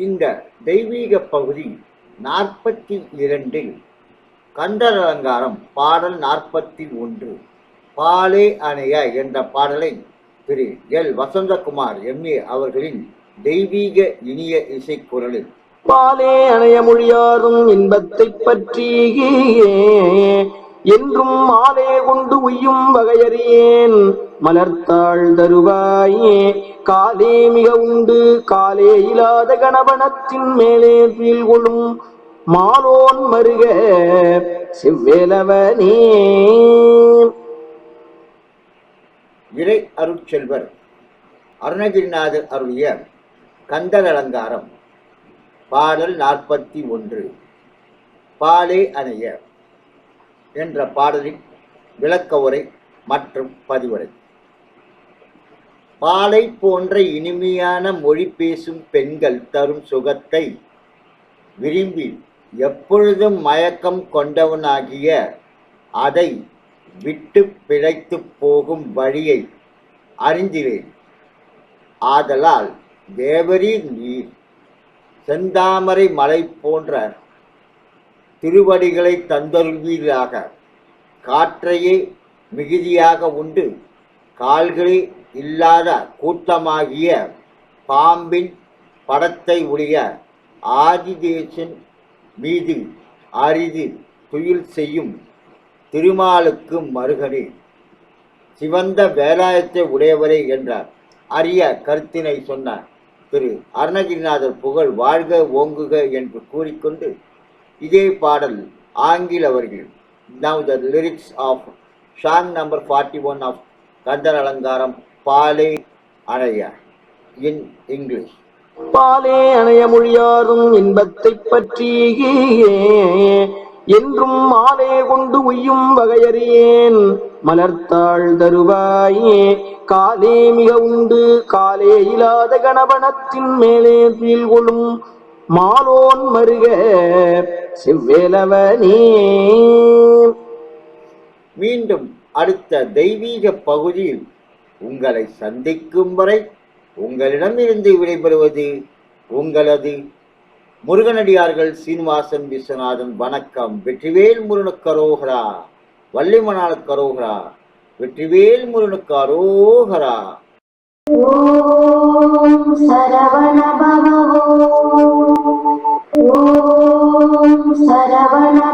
இந்த தெய்வீக பகுதி நாற்பத்தி இரண்டில் கண்டரலங்காரம் பாடல் நாற்பத்தி ஒன்று பாலே அணைய என்ற பாடலை திரு எல். வசந்தகுமார் எம்ஏ அவர்களின் தெய்வீக இனிய இசைக்குரலில் பாலே அணைய மொழியாரும் இன்பத்தை பற்றியே. என்றும் மாலே கொண்டு உய்யும் வகையறியேன். மலர்த்தாள் தருவாயே. காலே மிக உண்டு. காலே இல்லாத கணவனத்தின் மேலே துயில் கொள்ளும் மாலோன் மருக செவ்வேலவனே. இறை அருட்செல்வர் அருணகிரிநாதர் அருளிய கந்தர் அலங்காரம் பாடல் நாற்பத்தி ஒன்று. பாலே அணைய என்ற பாடலின் விளக்க உரை மற்றும் பதிவுரை. பாலை போன்ற இனிமையான மொழி பேசும் பெண்கள் தரும் சுகத்தை விரும்பி எப்பொழுதும் மயக்கம் கொண்டவனாகிய அதை விட்டு பிழைத்து போகும் வழியை அறிந்திரேன் ஆதலால் தேவரீர் நீர் செந்தாமரை மலை போன்ற திருவடிகளை தந்தருள்வீராக காற்றையே மிகுதியாக உண்டு. கால்களே இல்லாத கூட்டமாகிய பாம்பின் படத்தை உடைய ஆதிதேசன் மீது அரிது துயில் செய்யும் திருமாலுக்கு மருகனே சிவந்த வேலாயத்தை உடையவரே என்றார். அரிய கருத்தினை சொன்னார். திரு அருணகிரிநாதர் புகழ் வாழ்க ஓங்குக என்று கூறிக்கொண்டு இதே பாடல் ஆங்கிலவர்கள் now the lyrics of song number forty one of Kandhar Alangaram பாலே அணைய இன் இங்கிலீஷ் பாலே அணைய மொழியாரும் இன்பத்தைப் பற்றியே என்றும் மாலே கொண்டு உய்யும் வகையறியேன். மலர்த்தாள் தருவாயே காலே மிக உண்டு காலே இல்லாத கணவனத்தின் மேலே துயில் கொள்ளும் மாலோன் மருக செவ்வேலவனே. மீண்டும் அடுத்த தெய்வீக பகுதியில் உங்களை சந்திக்கும் வரை உங்களிடமிருந்து விடைபெறுவது உங்களது முருகனடியார்கள் சீனிவாசன் விஸ்வநாதன் வணக்கம். வெற்றிவேல் முருனு முருகனுக்கரோகரா வள்ளிமணால் கரோகரா வெற்றிவேல் முருனு அரோகரா. சரவண ஓம் சரவண